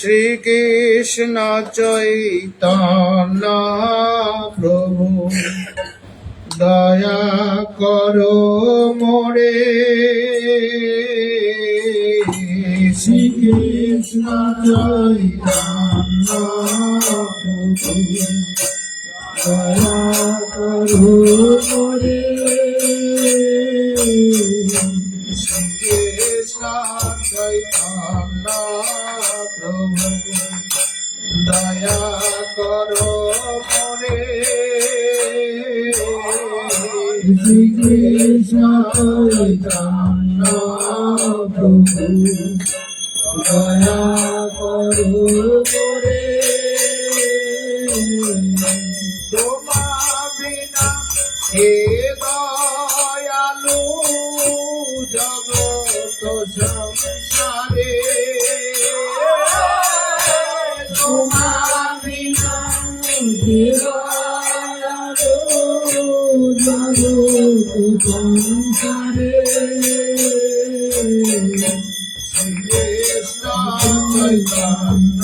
শ্রীকৃষ্ণ চৈতন্য প্রভু। দয়া করো মোরে। শ্রীকৃষ্ণ চৈতন্য প্রভু। দয়া করো মোরে। শ্রীকৃষ্ণ চৈতন্য দয়া করো মোরে দয়া সংসারে শ্রীকৃষ্ণ চৈতন্য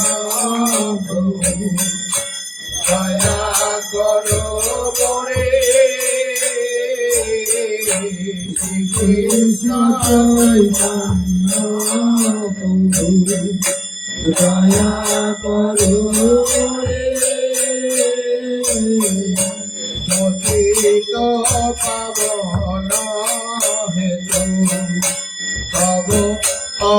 দয়া করো মোরে শ্রীকৃষ্ণ চৈতন্য দয়া করো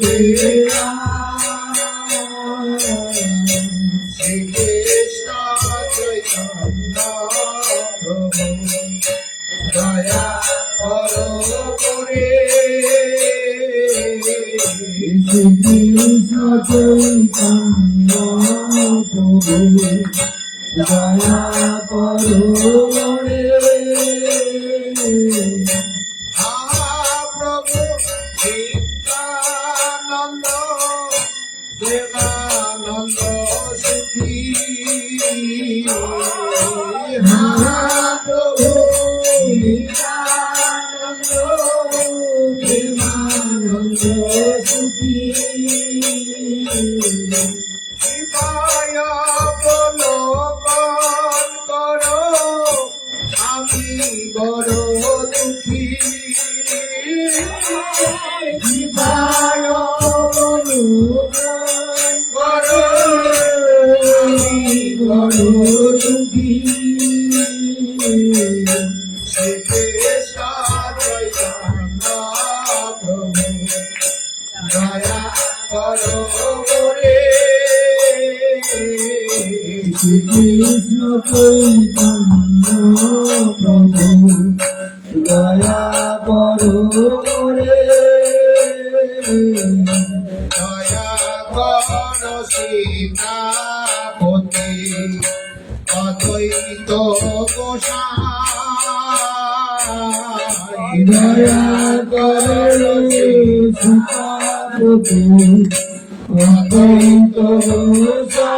পাইবে শ্রীকৃষ্ণ প্রভু শ্রীকৃষ্ণ চৈতন্য প্রভু দয়া করো রে দয়া কর সীতাপতি অদ্বৈত গোসাই দয়া কর সীতাপতি অদ্বৈত ভব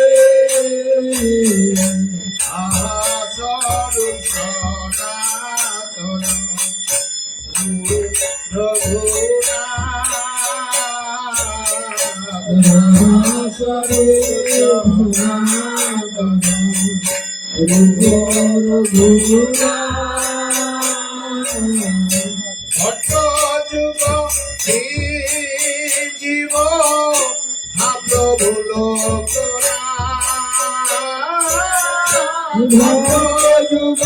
জীব ভাব যুগ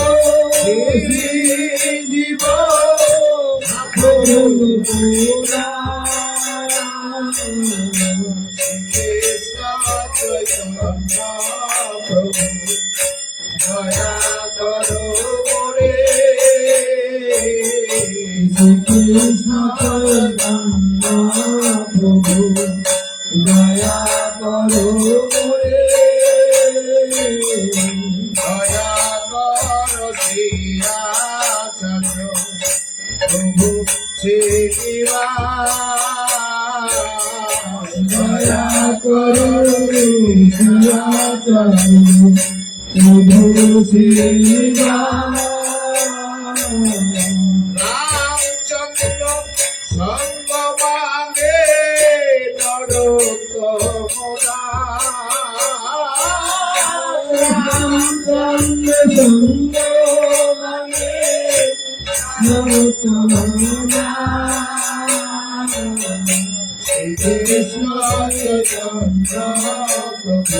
রামচন্দ্র সঙ্গমাগে নরোত্তমরা রামচন্দ্র সঙ্গ মানে নরোত্তমরা কৃষ্ণ চৈতন্য প্রভু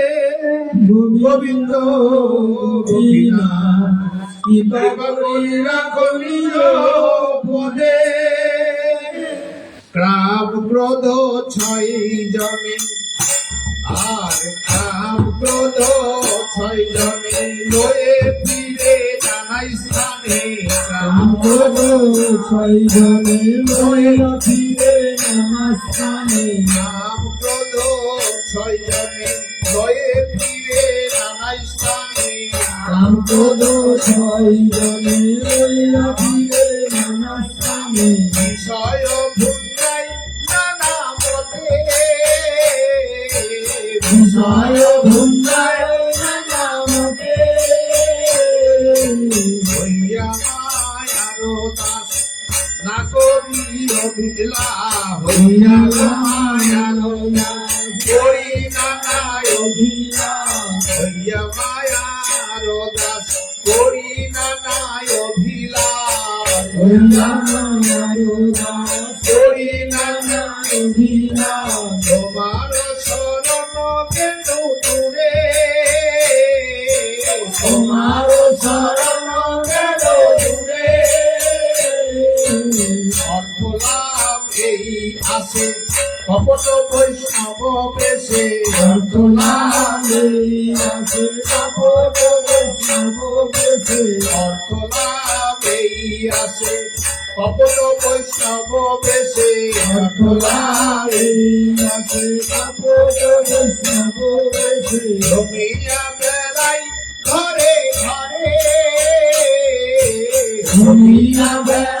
গোবিন্দ নিজ পদে। ক্রাম ক্রোধ ছয় জনে। আর কাম ক্রোধ ছয় জনে লয়ে ফিরে নানাই স্থানে কাম ক্রোধ ছয় জনে লয়ে ফিরে নানাই স্থানে রাম ক্রোধ ছয়জনে ময়ূর ফিরে নমস্কানে বিষয় ভুঙ্গাই নানা মতে বিষয় হইয়া মায়ারো দাস না করি অভিলা হইয়া মায়ারো তোমার শরণ কেন দূরে তোমার শরণ গেল দূরে। অর্থ লাভ এই আসে কপট বৈষ্ণব বৈষ্ণব বেশে লাভে আছে কাপড় বৈষ্ণব বেশে রমিয়া বেড়াই ঘরে ঘরে দুনিয়া বেড়াই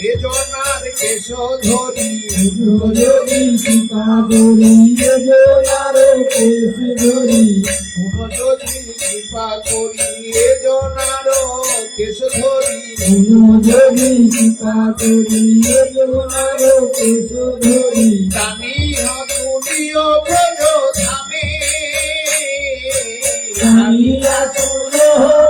এ জনার কেশ ধরি যদি কৃপা করি এ জনার কেশ ধরি যদি কৃপা করি তোমার কেশ ধরি জানি হতুনিও ব্রজ ধামে জানিয়া চুল বজ ধামে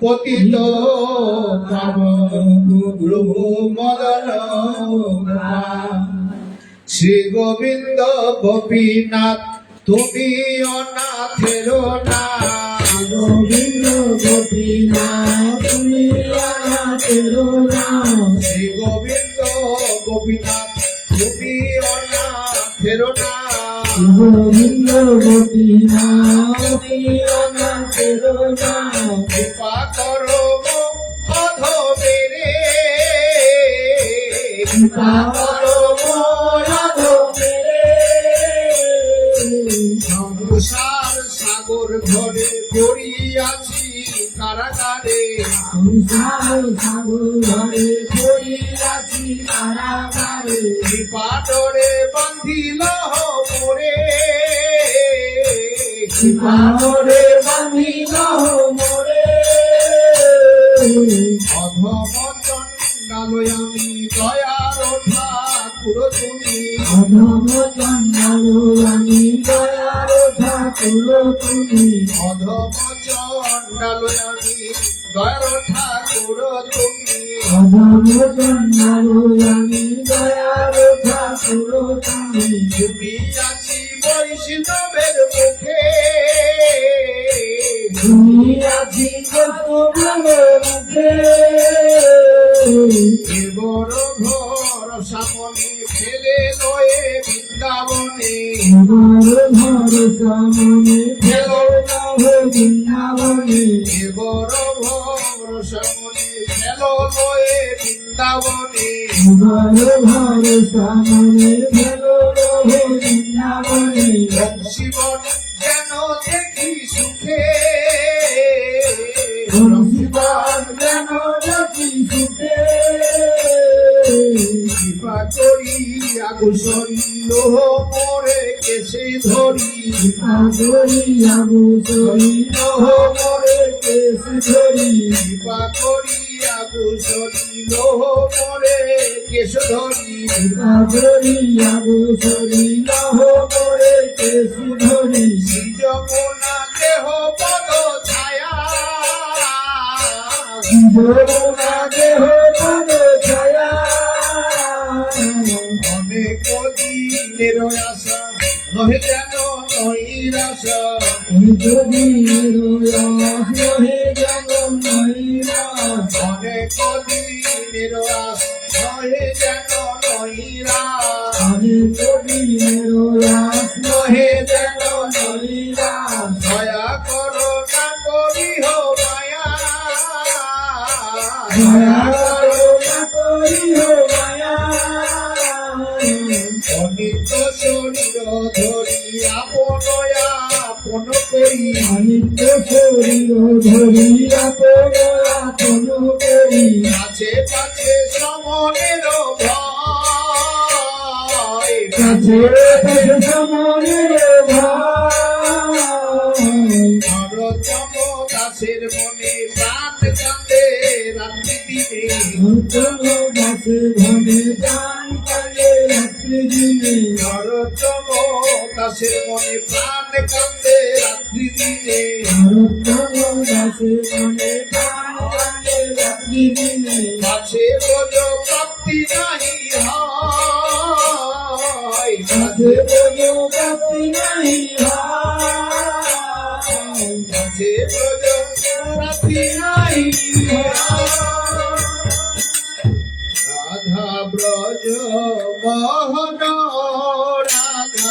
পতিত প্রভু মদন শ্রী গোবিন্দ গোপীনাথ তুমি অনাথের না গোবিন্দ গোপীনাথ তুমি অনাথের শ্রী গোবিন্দ গোপীনাথ তুমি অনাথের না গোবিন্দ গোপীনাথ তুমি অনাথের নাম কৃপা করো অধ মেরে কৃপা করো মেরে সংসার সাগর ঘরে পড়িয়াছি কারাগারে। সংসার সাগর ঘরে পড়িয়াছি কারাগারে। কৃপা ডরে বান্ধিল মোরে কৃপারে বাঁধিল মোরে অধমচন ডালয় আমি দয়ার ঠাকুর তুমি। অধম চন্দ্র আমি দয়ার তুমি অধমচন ডালয় আমি দয়ার ঠাকুর তুমি অধম চন্দ্র আমি দয়ার ঠাকুর, তুমি তুমি আছি বৈষ্ণবের বৃন্দাবনে জীবন যেন দেখি সুখে। অনেক দিনের আশা নহে যেন নৈরাশা। যদি আপন তো শরীর ধরিয়া আপন করি কাছে কাছে সমনের ভয় কাছে কাছে দাসের মনে প্রাণ কান্দে রাত্রি দিনে। দাসের মনে প্রাণ কান্দে রাত্রি দিনে কাছে বজ প্রাপ্তি নাহি হয়। কাছে বজ প্রাপ্তি নাহি হয়। কাছে বজ প্রাপ্তি নাহি রাধা ব্রজ মোহনা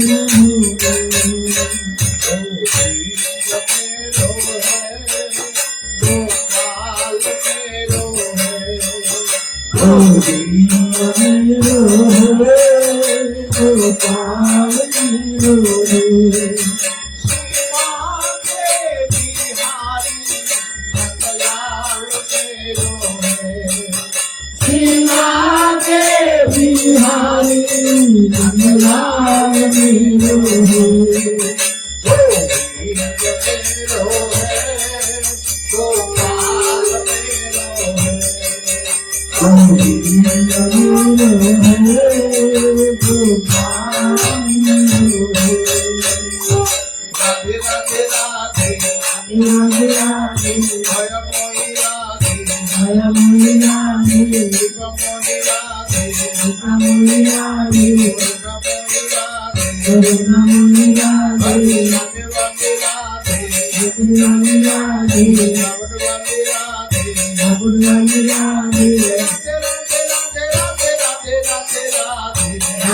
you.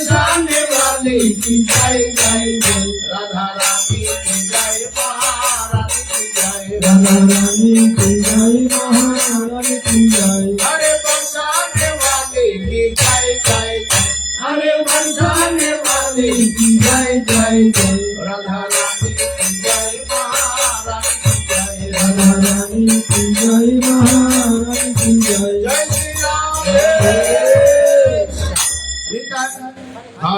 जाने वाले की जय जय जय राधा रानी की जय महारानी की जय राधा रानी की जय महारानी की जय अरे बचाने वाले की जय जय जय अरे बचाने वाले की जय जय जय राधा रानी की जय महारानी की जय राधा रानी की जय